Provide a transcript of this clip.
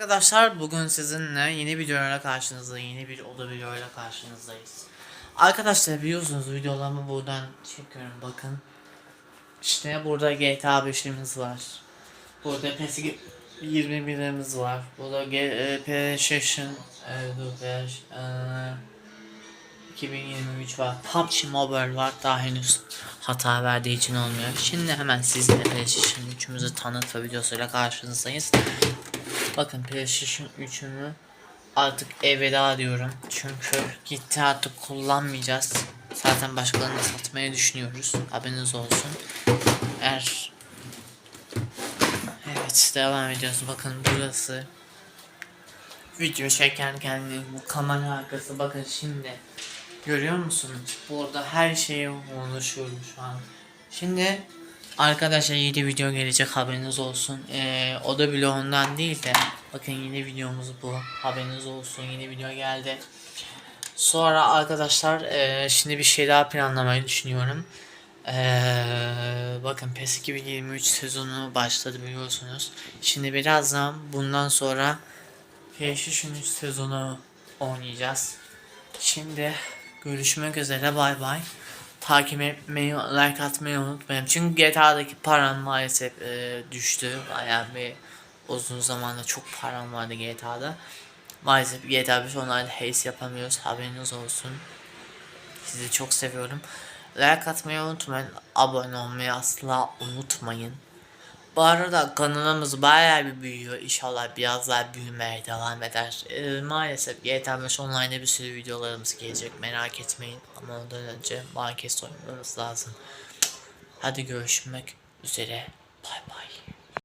Arkadaşlar bugün sizinle yeni bir videoyla karşınızdayız. Yeni bir oda videoyla karşınızdayız. Arkadaşlar biliyorsunuz videolarımı buradan çekiyorum bakın. İşte burada GTA 5'imiz var. Burada PES 21'imiz var. Burada G- e, PlayStation e, dur, PlayStation, e, 2023 var. PUBG Mobile var. Daha henüz hata verdiği için olmuyor. Şimdi hemen sizinle PlayStation 3'ümüzü tanıtma videosuyla karşınızdayız. Bakın PlayStation 3'ümü artık elveda diyorum. Çünkü gitti artık kullanmayacağız. Zaten başkalarına satmayı düşünüyoruz. Haberiniz olsun. Eğer Evet devam ediyoruz. Bakın burası video çekerken bu kamera arkası bakın şimdi görüyor musunuz? Burada her şeyi konuşuyorum şu an. Şimdi arkadaşlar yeni video gelecek haberiniz olsun. Ee, o da bloğundan değil de bakın yeni videomuz bu haberiniz olsun yeni video geldi. Sonra arkadaşlar eee, şimdi bir şey daha planlamayı düşünüyorum. Eee, bakın PES 2023 sezonu başladı biliyorsunuz. Şimdi birazdan bundan sonra PlayStation 3 sezonu oynayacağız. Şimdi görüşmek üzere bay bay. Takip etmeyi, like atmayı unutmayın. Çünkü GTA'daki param maalesef eee, düştü. Bayağı bir uzun zamanda çok param vardı GTA'da. Maalesef GTA 5 online haze yapamıyoruz. Haberiniz olsun. Sizi çok seviyorum. Like atmayı unutmayın. Abone olmayı asla unutmayın. Bu arada kanalımız bayağı bir büyüyor. İnşallah biraz daha büyümeye devam eder. Ee, maalesef GTA 5 online'da bir sürü videolarımız gelecek. Merak etmeyin. Ama ondan önce market soymamız lazım. Hadi görüşmek üzere.